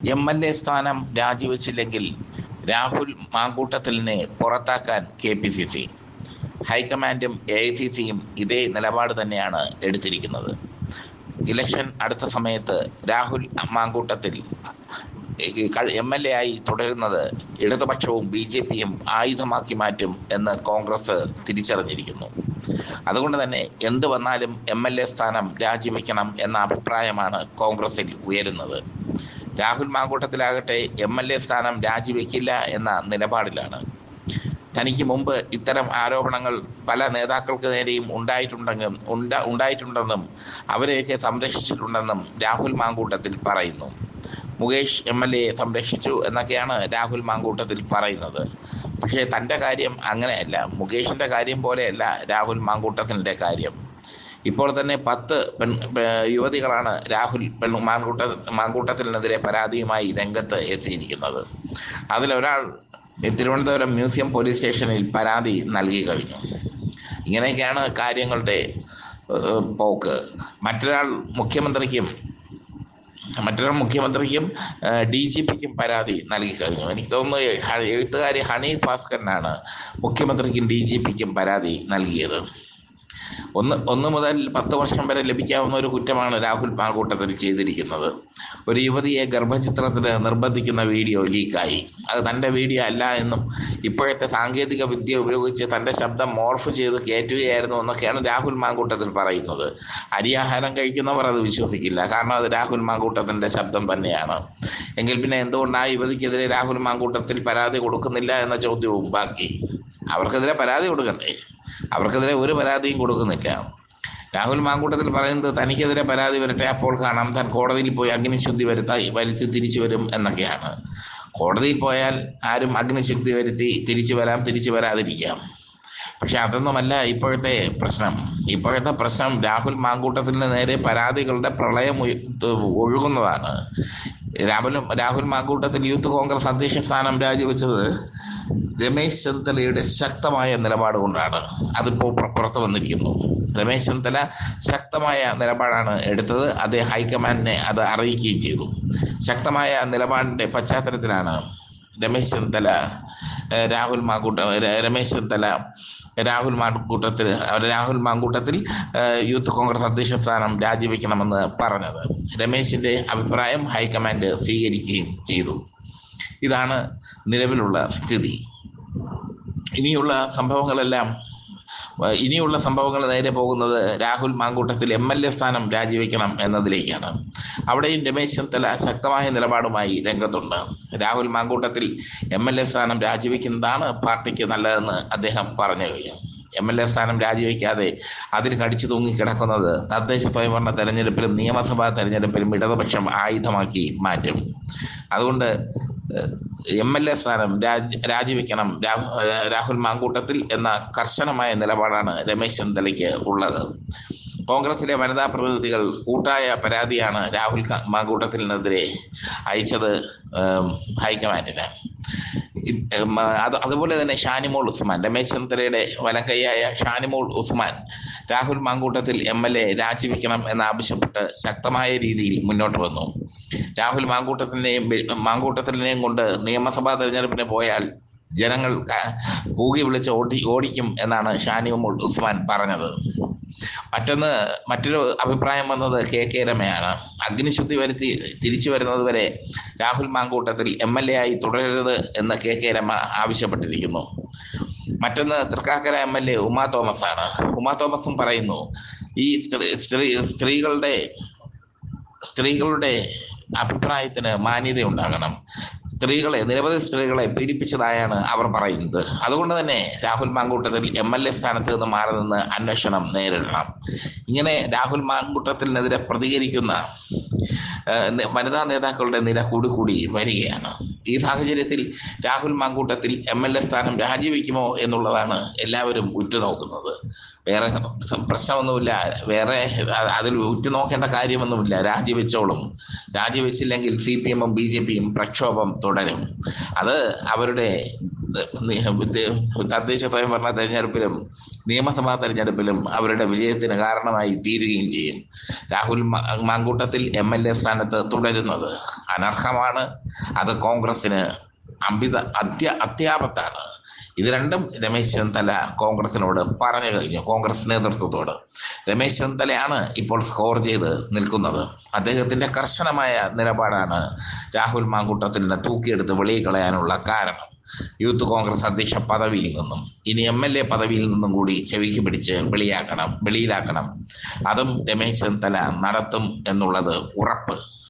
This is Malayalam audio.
എം എൽ എ സ്ഥാനം രാജിവെച്ചില്ലെങ്കിൽ രാഹുൽ മാങ്കൂട്ടത്തിലിനെ പുറത്താക്കാൻ കെ പി സി സി. ഹൈക്കമാൻഡും എ ഐ സി സിയും ഇതേ നിലപാട് തന്നെയാണ് എടുത്തിരിക്കുന്നത്. ഇലക്ഷൻ അടുത്ത സമയത്ത് Rahul Mankoottathil M L A ആയി തുടരുന്നത് ഇടതുപക്ഷവും ബി ജെ പിയും ആയുധമാക്കി മാറ്റും എന്ന് കോൺഗ്രസ് തിരിച്ചറിഞ്ഞിരിക്കുന്നു. അതുകൊണ്ട് തന്നെ എന്ത് വന്നാലും എം എൽ എ സ്ഥാനം രാജിവെക്കണം എന്ന അഭിപ്രായമാണ് കോൺഗ്രസിൽ ഉയരുന്നത്. രാഹുൽ മാങ്കൂട്ടത്തിലാകട്ടെ എം എൽ എ സ്ഥാനം രാജിവെക്കില്ല എന്ന നിലപാടിലാണ്. തനിക്ക് മുമ്പ് ഇത്തരം ആരോപണങ്ങൾ പല നേതാക്കൾക്ക് നേരെയും ഉണ്ടായിട്ടുണ്ടെന്നും ഉണ്ടാ ഉണ്ടായിട്ടുണ്ടെന്നും അവരെയൊക്കെ സംരക്ഷിച്ചിട്ടുണ്ടെന്നും രാഹുൽ മാങ്കൂട്ടത്തിൽ പറയുന്നു. മുകേഷ് എം എൽ എയെ സംരക്ഷിച്ചു എന്നൊക്കെയാണ് രാഹുൽ മാങ്കൂട്ടത്തിൽ പറയുന്നത്. പക്ഷേ തന്റെ കാര്യം അങ്ങനെയല്ല. മുകേഷിന്റെ കാര്യം പോലെയല്ല രാഹുൽ മാങ്കൂട്ടത്തിന്റെ കാര്യം. ഇപ്പോൾ തന്നെ പത്ത് പെൺ യുവതികളാണ് രാഹുൽ പെൺ മാൻകൂട്ട മാൻകൂട്ടത്തിനെതിരെ പരാതിയുമായി രംഗത്ത് എത്തിയിരിക്കുന്നത്. അതിലൊരാൾ തിരുവനന്തപുരം മ്യൂസിയം പോലീസ് സ്റ്റേഷനിൽ പരാതി നൽകി കഴിഞ്ഞു. ഇങ്ങനെയൊക്കെയാണ് കാര്യങ്ങളുടെ പോക്ക്. മറ്റൊരാൾ മുഖ്യമന്ത്രിക്കും മറ്റൊരു മുഖ്യമന്ത്രിക്കും ഡി ജി പിക്കും പരാതി നൽകി കഴിഞ്ഞു. എനിക്ക് തോന്നുന്നു എഴുത്തുകാരി ഹണി ഭാസ്കരനാണ് മുഖ്യമന്ത്രിക്കും ഡി ജി പിക്കും പരാതി നൽകിയത്. ഒന്ന് ഒന്ന് മുതൽ പത്ത് വർഷം വരെ ലഭിക്കാവുന്ന ഒരു കുറ്റമാണ് രാഹുൽ മാങ്കൂട്ടത്തിൽ ചെയ്തിരിക്കുന്നത്. ഒരു യുവതിയെ ഗർഭചിത്രത്തിന് നിർബന്ധിക്കുന്ന വീഡിയോ ലീക്കായി. അത് തന്റെ വീഡിയോ അല്ല എന്നും ഇപ്പോഴത്തെ സാങ്കേതിക വിദ്യ ഉപയോഗിച്ച് തന്റെ ശബ്ദം മോർഫ് ചെയ്ത് കയറ്റുകയായിരുന്നു എന്നൊക്കെയാണ് രാഹുൽ മാങ്കൂട്ടത്തിൽ പറയുന്നത്. അരിയാഹാരം കഴിക്കുന്നവർ അത് വിശ്വസിക്കില്ല. കാരണം അത് രാഹുൽ മാങ്കൂട്ടത്തിന്റെ ശബ്ദം തന്നെയാണ്. എങ്കിൽ പിന്നെ എന്തുകൊണ്ടാണ് ആ യുവതിക്കെതിരെ രാഹുൽ മാങ്കൂട്ടത്തിൽ പരാതി കൊടുക്കുന്നില്ല എന്ന ചോദ്യവും ബാക്കി. അവർക്കെതിരെ പരാതി കൊടുക്കണ്ടേ? അവർക്കെതിരെ ഒരു പരാതിയും കൊടുക്കുന്നില്ല. രാഹുൽ മാങ്കൂട്ടത്തിൽ പറയുന്നത് തനിക്കെതിരെ പരാതി വരട്ടെ അപ്പോൾ കാണാം. താൻ കോടതിയിൽ പോയി അഗ്നിശുദ്ധി വരുത്തായി വരുത്തി തിരിച്ചു വരും എന്നൊക്കെയാണ്. കോടതിയിൽ പോയാൽ ആരും അഗ്നിശുദ്ധി വരുത്തി തിരിച്ചു വരാം തിരിച്ചു വരാതിരിക്കാം. പക്ഷെ അതൊന്നുമല്ല ഇപ്പോഴത്തെ പ്രശ്നം. ഇപ്പോഴത്തെ പ്രശ്നം രാഹുൽ മാങ്കൂട്ടത്തിന് നേരെ പരാതികളുടെ പ്രളയം ഒഴുകുന്നതാണ്. രാഹുലും രാഹുൽ മാങ്കൂട്ടത്തിൽ യൂത്ത് കോൺഗ്രസ് അധ്യക്ഷ സ്ഥാനം രാജിവെച്ചത് രമേശ് ചെന്നിത്തലയുടെ ശക്തമായ നിലപാട് കൊണ്ടാണ്. അതിപ്പോൾ പുറത്തു വന്നിരിക്കുന്നു. രമേശ് ചെന്നിത്തല ശക്തമായ നിലപാടാണ് എടുത്തത്. അത് ഹൈക്കമാൻഡിനെ അത് അറിയിക്കുകയും ചെയ്തു. ശക്തമായ നിലപാടിന്റെ പശ്ചാത്തലത്തിലാണ് രമേശ് ചെന്നിത്തല രാഹുൽ മാങ്കൂട്ട രമേശ് ചെന്നിത്തല രാഹുൽ മാങ്കൂട്ടത്തിൽ രാഹുൽ മാങ്കൂട്ടത്തിൽ യൂത്ത് കോൺഗ്രസ് അധ്യക്ഷ സ്ഥാനം രാജിവെക്കണമെന്ന് പറഞ്ഞത്. രമേശിന്റെ അഭിപ്രായം ഹൈക്കമാൻഡ് സ്വീകരിക്കുകയും ചെയ്തു. ഇതാണ് നിലവിലുള്ള സ്ഥിതി. ഇനിയുള്ള സംഭവങ്ങളെല്ലാം ഇനിയുള്ള സംഭവങ്ങൾ നേരെ പോകുന്നത് Rahul Mankoottathil M L A സ്ഥാനം രാജിവെക്കണം എന്നതിലേക്കാണ്. അവിടെയും രമേശ് ചെന്നിത്തല ശക്തമായ നിലപാടുമായി രംഗത്തുണ്ട്. Rahul Mankoottathil M L A സ്ഥാനം രാജിവെക്കുന്നതാണ് പാർട്ടിക്ക് നല്ലതെന്ന് അദ്ദേഹം പറഞ്ഞു കഴിഞ്ഞു. എം എൽ എ സ്ഥാനം രാജിവെക്കാതെ അതിൽ കടിച്ചു തൂങ്ങിക്കിടക്കുന്നത് തദ്ദേശ സ്വയംഭരണ തെരഞ്ഞെടുപ്പിലും നിയമസഭാ തെരഞ്ഞെടുപ്പിലും ഇടതുപക്ഷം ആയുധമാക്കി മാറ്റും. അതുകൊണ്ട് എം എൽ എ സ്ഥാനം രാജ് രാജിവെക്കണം. രാഹുൽ മാങ്കൂട്ടത്തിൽ എന്ന കർശനമായ നിലപാടാണ് രമേശ് ചെന്നിത്തലയ്ക്ക് ഉള്ളത്. കോൺഗ്രസിലെ വനിതാ പ്രതിനിധികൾ കൂട്ടായ പരാതിയാണ് രാഹുൽ മാങ്കൂട്ടത്തിനെതിരെ അയച്ചത് ഹൈക്കമാൻഡിന്. അത് അതുപോലെ തന്നെ ഷാനിമോൾ ഉസ്മാൻ രമേശ് ചെന്നിത്തലയുടെ വലങ്കൈയായ Shanimol Usman Rahul Mankoottathil M L A രാജിവെക്കണം എന്നാവശ്യപ്പെട്ട് ശക്തമായ രീതിയിൽ മുന്നോട്ട് വന്നു. രാഹുൽ മാങ്കൂട്ടത്തിനെയും മാങ്കൂട്ടത്തിനെയും കൊണ്ട് നിയമസഭാ തെരഞ്ഞെടുപ്പിന് പോയാൽ ജനങ്ങൾ കൂകി വിളിച്ച് ഓടി ഓടിക്കും എന്നാണ് ഷാനിമോൾ ഉസ്മാൻ പറഞ്ഞത്. മറ്റൊന്ന് മറ്റൊരു അഭിപ്രായം വന്നത് കെ കെ രമയാണ്. അഗ്നിശുദ്ധി വരുത്തി തിരിച്ചു വരുന്നത് വരെ Rahul Mankoottathil M L A ആയി തുടരരുത് എന്ന് കെ കെ രമ ആവശ്യപ്പെട്ടിരിക്കുന്നു. മറ്റൊന്ന് Thrikkakara M L A Uma Thomas ആണ് ഉമാ തോമസും പറയുന്നു ഈ സ്ത്രീ സ്ത്രീകളുടെ സ്ത്രീകളുടെ അഭിപ്രായത്തിന് മാന്യത ഉണ്ടാകണം സ്ത്രീകളെ നിരവധി സ്ത്രീകളെ പീഡിപ്പിച്ചതായാണ് അവർ പറയുന്നത്. അതുകൊണ്ട് തന്നെ Rahul Mankoottathil M L A സ്ഥാനത്ത് നിന്ന് മാറി നിന്ന് അന്വേഷണം നേരിടണം. ഇങ്ങനെ രാഹുൽ മാങ്കൂട്ടത്തിനെതിരെ പ്രതികരിക്കുന്ന വനിതാ നേതാക്കളുടെ നില കൂടി കൂടി വരികയാണ്. ഈ സാഹചര്യത്തിൽ Rahul Mankoottathil M L A സ്ഥാനം രാജിവെക്കുമോ എന്നുള്ളതാണ് എല്ലാവരും ഉറ്റുനോക്കുന്നത്. വേറെ പ്രശ്നമൊന്നുമില്ല. വേറെ അതിൽ ഉറ്റുനോക്കേണ്ട കാര്യമൊന്നുമില്ല. രാജിവെച്ചോളും. രാജിവെച്ചില്ലെങ്കിൽ സി പി എമ്മും ബി ജെ പിയും പ്രക്ഷോഭം തുടരും. അത് അവരുടെ തദ്ദേശ സ്വയംഭരണ തെരഞ്ഞെടുപ്പിലും നിയമസഭാ തെരഞ്ഞെടുപ്പിലും അവരുടെ വിജയത്തിന് കാരണമായി തീരുകയും ചെയ്യും. Rahul Mankoottathil M L A സ്ഥാനത്ത് തുടരുന്നത് അനർഹമാണ്. അത് കോൺഗ്രസിന് അമ്പിത അത്യ അത്യാപത്താണ്. ഇത് രണ്ടും രമേശ് ചെന്നിത്തല കോൺഗ്രസിനോട് പറഞ്ഞു കഴിഞ്ഞു കോൺഗ്രസ് നേതൃത്വത്തോട്. രമേശ് ചെന്നിത്തലയാണ് ഇപ്പോൾ സ്കോർ ചെയ്ത് നിൽക്കുന്നത്. അദ്ദേഹത്തിന്റെ കർശനമായ നിലപാടാണ് രാഹുൽ മാങ്കൂട്ടത്തിനെ തൂക്കിയെടുത്ത് വെളിയിൽ കളയാനുള്ള കാരണം. യൂത്ത് കോൺഗ്രസ് അധ്യക്ഷ പദവിയിൽ നിന്നും ഇനി എം എൽ എ പദവിയിൽ നിന്നും കൂടി ചെവിക്ക് പിടിച്ച് വെളിയാക്കണം വെളിയിലാക്കണം. അതും രമേശ് ചെന്നിത്തല നടത്തും എന്നുള്ളത് ഉറപ്പ്.